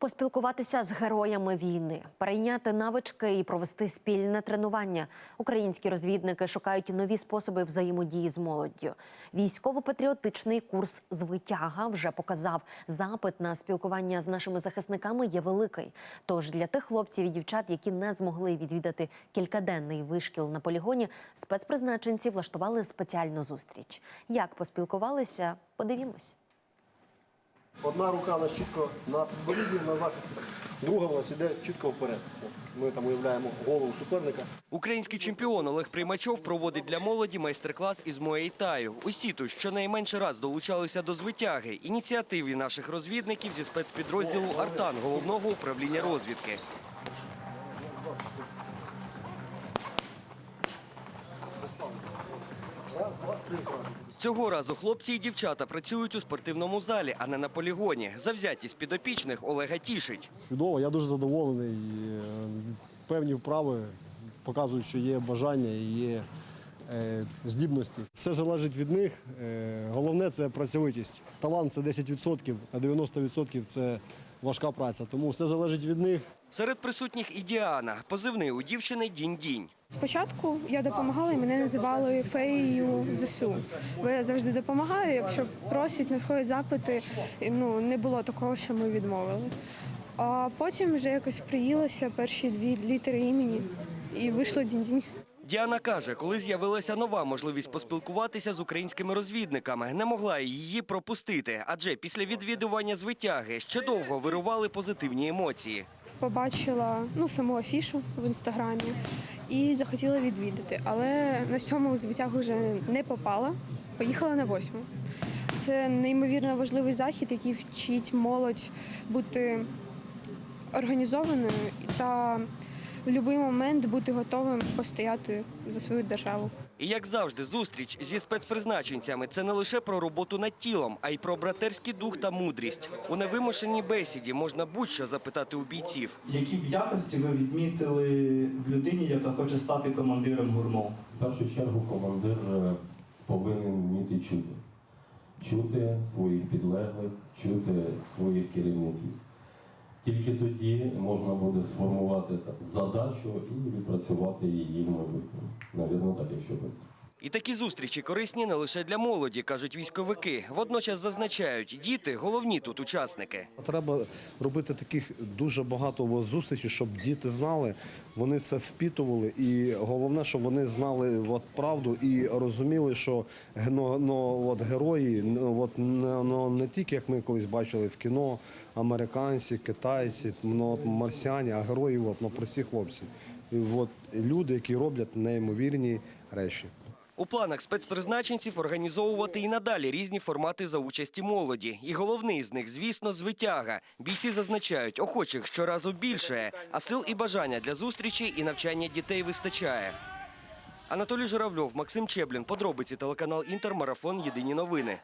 Поспілкуватися з героями війни, перейняти навички і провести спільне тренування. Українські розвідники шукають нові способи взаємодії з молоддю. Військово-патріотичний курс звитяга вже показав запит на спілкування з нашими захисниками є великий. Тож для тих хлопців і дівчат, які не змогли відвідати кількаденний вишкіл на полігоні, спецпризначенці влаштували спеціальну зустріч. Як поспілкувалися, подивімось. Одна рука у нас чітко на підборідді, на захисті, друга у нас іде чітко вперед. Ми там уявляємо голову суперника. Український чемпіон Олег Приймачов проводить для молоді майстер-клас із Муей-Таю. Усі тут щонайменше раз долучалися до звитяги. Ініціативі наших розвідників зі спецпідрозділу Артан головного управління розвідки. Раз, два, три зразу. Цього разу хлопці і дівчата працюють у спортивному залі, а не на полігоні. Завзятість підопічних Олега тішить. Чудово, я дуже задоволений. Е, Певні вправи показують, що є бажання і є е, здібності. Все залежить від них. Е, Головне це працьовитість. Талант це 10%, а 90% це важка праця. Тому все залежить від них. Серед присутніх і Діана. Позивний у дівчини Дінь-Дінь. Спочатку я допомагала і мене називали феєю ЗСУ. Бо я завжди допомагаю. Якщо просять, надходять запити, і, ну не було такого, що ми відмовили. А потім вже якось приїлося перші дві літери імені і вийшло дінь-дінь. Діана каже, коли з'явилася нова можливість поспілкуватися з українськими розвідниками, не могла її пропустити, адже після відвідування звитяги ще довго вирували позитивні емоції. Побачила ну саму афішу в інстаграмі і захотіла відвідати. Але на сьому звитягу вже не попала. Поїхала на восьму. Це неймовірно важливий захід, який вчить молодь бути організованою та в будь-який момент бути готовим постояти за свою державу. І як завжди, зустріч зі спецпризначенцями це не лише про роботу над тілом, а й про братерський дух та мудрість. У невимушеній бесіді можна будь-що запитати у бійців. Які б якості ви відмітили в людині, яка хоче стати командиром гурмо? В першу чергу командир е, повинен вміти чути. Чути своїх підлеглих, чути своїх керівників. Тільки тоді можна буде сформувати задачу і відпрацювати її в майбутньому. Навірно, так, якщо без. І такі зустрічі корисні не лише для молоді, кажуть військовики. Водночас зазначають, діти головні тут учасники. Треба робити таких дуже багато зустрічей, щоб діти знали, вони це впітували. І головне, щоб вони знали от правду і розуміли, що ну, ну, от герої от, ну, не тільки як ми колись бачили в кіно, американці, китайці, ну, от, марсіані, а герої от, ну, прості хлопці. І от люди, які роблять неймовірні речі. У планах спецпризначенців організовувати і надалі різні формати за участі молоді. І головний з них, звісно, звитяга. Бійці зазначають, охочих щоразу більше, а сил і бажання для зустрічі і навчання дітей вистачає. Анатолій Журавльов, Максим Чеблін. Подробиці телеканал Інтермарафон Єдині новини.